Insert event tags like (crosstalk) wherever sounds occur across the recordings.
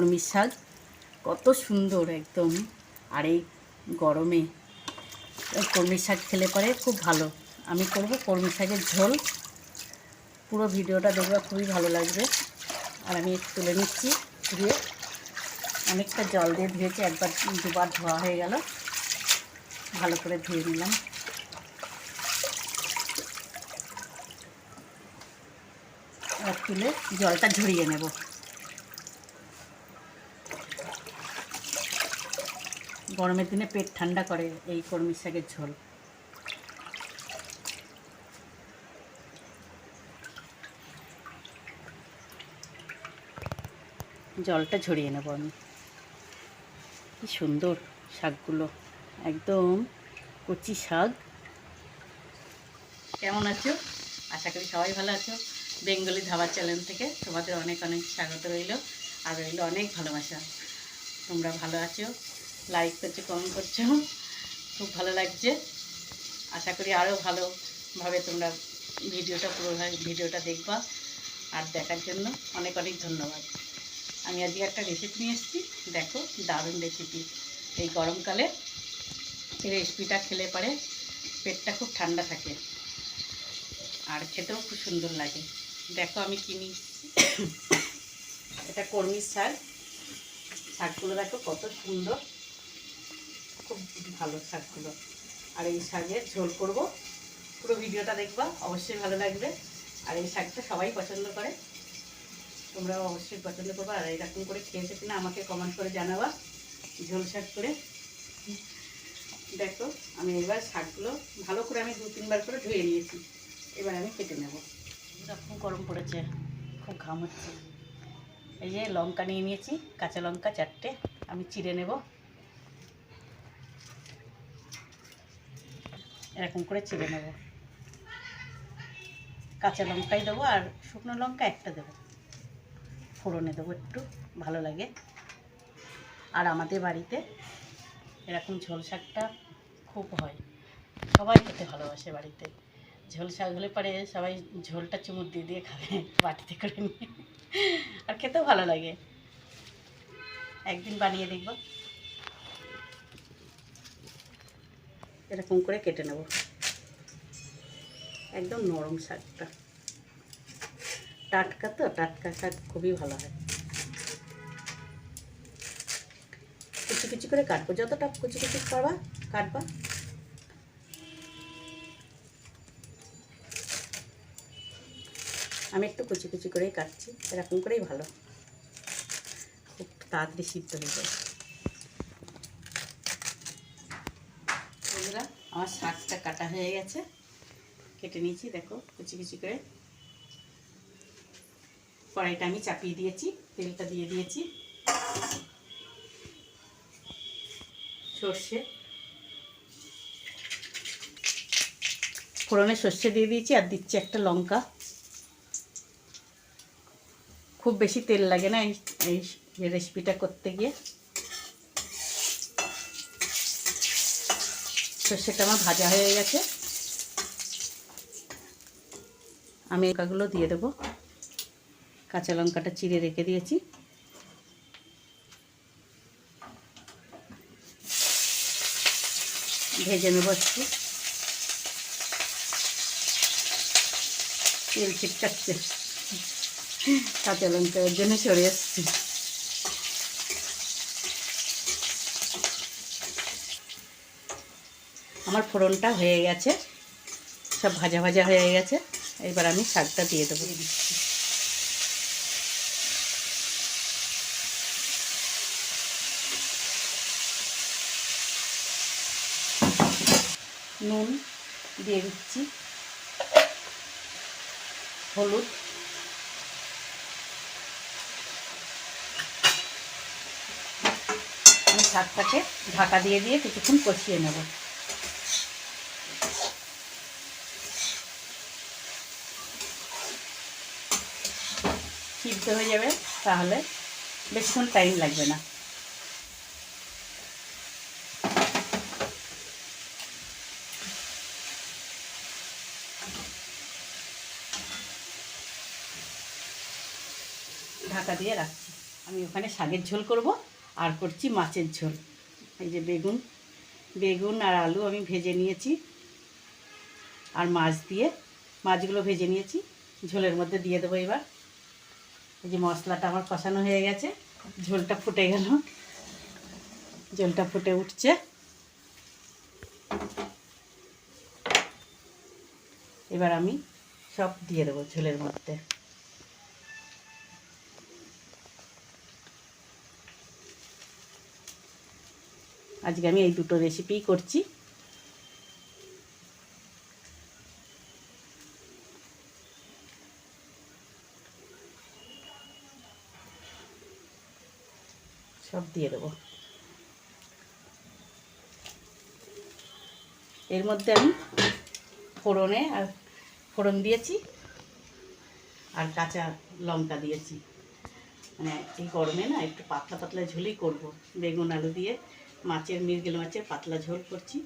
কর্মীর শাক। কত সুন্দর একদম। আর এই গরমে কর্মীর শাক খেলে পরে খুব ভালো। আমি করব কর্মীর শাকের ঝোল। পুরো ভিডিওটা দেখবে, খুবই ভালো লাগবে। আর আমি তুলে নিচ্ছি, ধুয়ে। অনেকটা জল দিয়ে ধুয়েছি, একবার দুবার ধোয়া হয়ে গেল। ভালো করে ধুয়ে নিলাম। আর তুলে জলটা ঝরিয়ে নেব। গরমের দিনে পেট ঠান্ডা করে এই কর্মী শাকের ঝোল। জলটা ঝরিয়ে নেব আমি। কি সুন্দর শাকগুলো। একদম কচি শাক। কেমন আছো? আশা করি সবাই ভালো আছো। বেঙ্গলি ধাবা চ্যানেল থেকে তোমাদের অনেক অনেক স্বাগত রইল। আর রইল অনেক ভালোবাসা। তোমরা ভালো আছো? লাইক করছ কমেন্ট করছ। খুব ভালো লাগছে। আশা করি আরও ভালোভাবে তোমরা ভিডিওটা পুরো ভিডিওটা দেখবা আর দেখার জন্য অনেক অনেক ধন্যবাদ। আমি আজকে একটা রেসিপি নিয়ে এসেছি। দেখো, দারুণ রেসিপি এই গরমকালে এই রেসিপিটা খেলে পরে পেটটা খুব ঠান্ডা থাকে আর খেতেও খুব সুন্দর লাগে। দেখো আমি কিনি এটা কর্মীর শাক। শাকগুলো দেখো কত সুন্দর। ভালো শাকগুলো আর এই শাকের ঝোল করব। পুরো ভিডিওটা দেখবা, অবশ্যই ভালো লাগবে। আর এই শাকটা সবাই পছন্দ করে। তোমরাও অবশ্যই পছন্দ করবে। আর এরকম করে খেয়েছে কিনা আমাকে কমেন্ট করে জানাবা, ঝোল শাক করে। দেখো, আমি এবার শাকগুলো ভালো করে আমি দু, তিনবার করে ধুয়ে নিয়েছি। এবার আমি কেটে নেব। খুব গরম পড়েছে, খুব ঘাম হচ্ছে। এই যে লঙ্কা নিয়ে নিয়েছি, কাঁচা লঙ্কা চারটে, আমি চিড়ে নেব। এরকম করে চিড়ে নেব। কাঁচা লঙ্কাই দেবো আর শুকনো লঙ্কা একটা দেবো। ফোড়নে দেবো একটু, ভালো লাগে। আর আমাদের বাড়িতে এরকম ঝোল শাকটা খুব হয়। সবাই খেতে ভালোবাসে বাড়িতে। ঝোল শাক হলে পরে সবাই ঝোলটা চুমুর দিয়ে দিয়ে খাবে (laughs) বাটিতে করে নিয়ে। আর খেতেও ভালো লাগে। একদিন বানিয়ে দেখব। এরকম করে কেটে নেব? একদম নরম শাকটা। টাটকা তো, টাটকা শাক খুবই ভালো হয়। কুচি কুচি করে কাটবো। যতটা কুচি কুচি পারবা, কাটবা। আমি একটু কুচি কুচি করেই কাটছি, এরকম করেই ভালো। খুব তাড়াতাড়ি সিদ্ধ হয়ে যায় বন্ধুরা আমার শাকটা কাটা হয়ে গেছে। কেটে নিয়েছি, দেখো, কুচি কুচি করে। কড়াইটা আমি চাপিয়ে দিয়েছি, তেলটা দিয়ে দিয়েছি। সর্ষে। ফোড়নে সর্ষে দিয়ে দিয়েছি আর দিচ্ছি একটা লঙ্কা। খুব বেশি তেল লাগে না এই রেসিপিটা করতে গিয়ে। সর্ষেটা আমার ভাজা হয়ে গেছে। আমি লঙ্কাগুলো দিয়ে দেবো। কাঁচা লঙ্কাটা চিড়ে রেখে দিয়েছি। ভেজে নেব একটু। তেল ছিটকাচ্ছে। কাঁচা লঙ্কা এর জন্য সরে এসছি। আমার ফোড়নটা হয়ে গেছে। সব ভাজা ভাজা হয়ে গেছে। এবার আমি শাকটা দিয়ে দেবো। দিচ্ছি। নুন দিয়ে দিচ্ছি। হলুদ। আমি শাকটাকে ঢাকা দিয়ে দিয়ে কিছুক্ষণ কষিয়ে নেব। সিদ্ধ হয়ে যাবে, তাহলে বেশিক্ষণ টাইম লাগবে না। ঢাকা দিয়ে রাখছি। আমি ওখানে শাকের ঝোল করব, আর করছি মাছের ঝোল। এই যে বেগুন বেগুন আর আলু আমি ভেজে নিয়েছি। আর মাছ দিয়ে, মাছগুলো ভেজে নিয়েছি। ঝোলের মধ্যে দিয়ে দেবো এবার। এই যে মশলাটা আমার কষানো হয়ে গেছে, ঝোলটা ফুটে গেল। ঝোলটা ফুটে উঠছে। এবার আমি সব দিয়ে দেবো ঝোলের মধ্যে। আজকে আমি এই দুটো রেসিপিই করছি সব দিয়ে দেবো। এর মধ্যে আমি ফোড়নে আর ফোড়ন দিয়েছি আর কাঁচা লঙ্কা দিয়েছি। মানে এই গরমে না একটু পাতলা পাতলা ঝোলই করব। বেগুন, আলু দিয়ে মাছের মিরগেল মাছের পাতলা ঝোল করছি।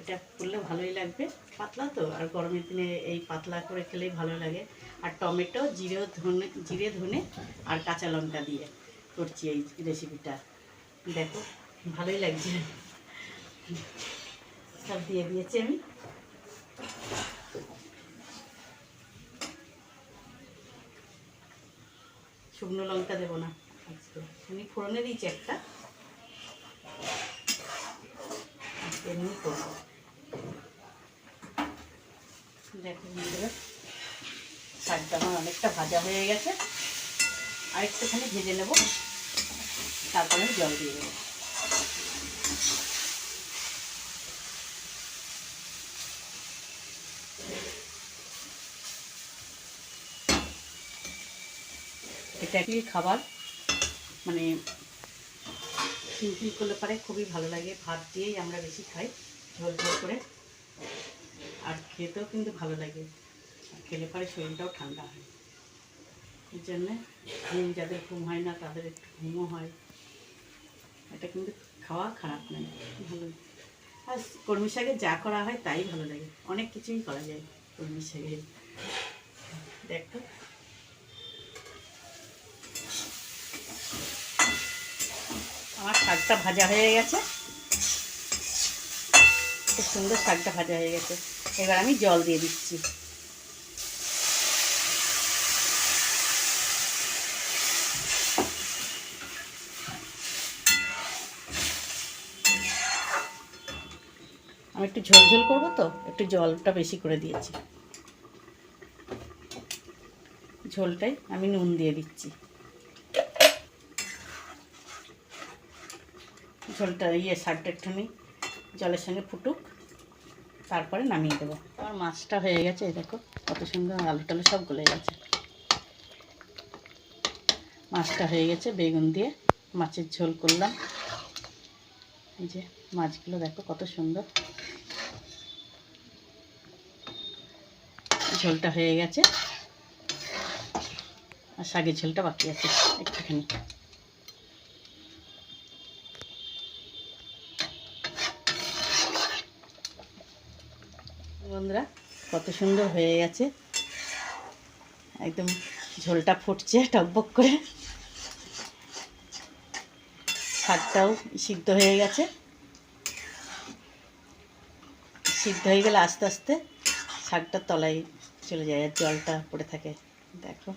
এটা করলে ভালোই লাগবে। পাতলা তো, আর গরমের দিনে এই পাতলা করে খেলেই ভালো লাগে। আর টমেটো, জিরে, ধনে জিরে, ধনে আর কাঁচা লঙ্কা দিয়ে করছি এই রেসিপিটা দেখো, ভালোই লাগছে। সব দিয়ে দিয়েছি আমি। শুকনো লঙ্কা দেবো না আজকে। আমি ফোড়নে দিয়েছি একটা। এমনি করব। দেখো শাকটা আমার অনেকটা ভাজা হয়ে গেছে। আর একটুখানি ভেজে নেব। তারপরে জল দিয়ে দেবো। এটা একটি খাবার মানে সিম্পল করলে পারে, খুবই ভালো লাগে। ভাত দিয়েই আমরা বেশি খাই, ঝোল ঝোল করে। আর খেতেও কিন্তু ভালো লাগে। খেলে পরে শরীরটাও ঠান্ডা হয়। এই জন্যে ঘুম, যাদের ঘুম হয় না, তাদের একটু ঘুমও হয়। এটা কিন্তু খাওয়া খারাপ নয়। ভালো। আর কর্মী শাকে যা করা হয় তাই ভালো লাগে। অনেক কিছুই করা যায় কর্মী শাকে। দেখো। আমার শাকটা ভাজা হয়ে গেছে। খুব সুন্দর শাকটা ভাজা হয়ে গেছে। এবার আমি জল দিয়ে দিচ্ছি। আমি একটু ঝোল ঝোল করব তো, একটু জলটা বেশি করে দিয়েছি। ঝোলটাই আমি নুন দিয়ে দিচ্ছি। ঝোলটা ইয়ে শাকটা একটুখানি জলের সঙ্গে ফুটুক, তারপরে নামিয়ে দেবো। আমার মাছটা হয়ে গেছে দেখো, কত সুন্দর আলু টালু সব গলে গেছে। মাছটা হয়ে গেছে, বেগুন দিয়ে মাছের ঝোল করলাম। এই যে। মাছগুলো দেখো কত সুন্দর। ঝোলটা হয়ে গেছে। আর শাকের ঝোলটা বাকি আছে একটুখানি। বন্ধুরা, কত সুন্দর হয়ে গেছে। একদম ঝোলটা ফুটছে টকবক করে। শাকটাও সিদ্ধ হয়ে গেছে। সিদ্ধ হয়ে গেলে আস্তে আস্তে শাকটার তলায় চলে যায় আর জলটা পড়ে থাকে। দেখো,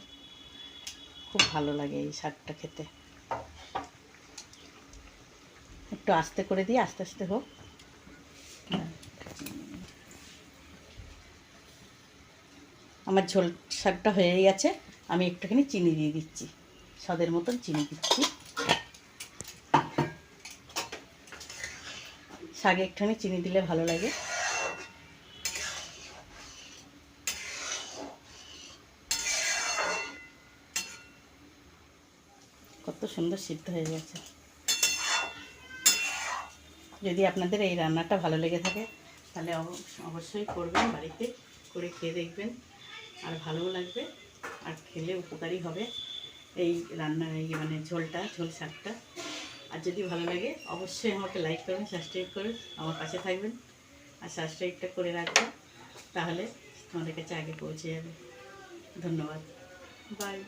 খুব ভালো লাগে এই শাকটা খেতে। একটু আস্তে করে দিই আস্তে আস্তে হোক। আমার ঝোল শাকটা হয়ে গেছে, আমি একটুখানি চিনি দিয়ে দিচ্ছি। স্বাদের মতন চিনি দিচ্ছি। শাকে একটুখানি চিনি দিলে ভালো লাগে। কত সুন্দর সিদ্ধ হয়ে গেছে। যদি আপনাদের এই রান্নাটা ভালো লেগে থাকে, তাহলে অব- অবশ্যই করবেন, বাড়িতে করে খেয়ে দেখবেন। আর ভালোও লাগবে, আর খেলে উপকারী হবে এই রান্না এই মানে ঝোলটা, ঝোল শাকটা আর যদি ভালো লাগে, অবশ্যই আমাকে লাইক করবেন সাবস্ক্রাইব করবেন, আমার পাশে থাকবেন। আর সাবস্ক্রাইবটা করে রাখবেন, তাহলে তোমাদের কাছে আগে পৌঁছে যাবে। ধন্যবাদ। বাই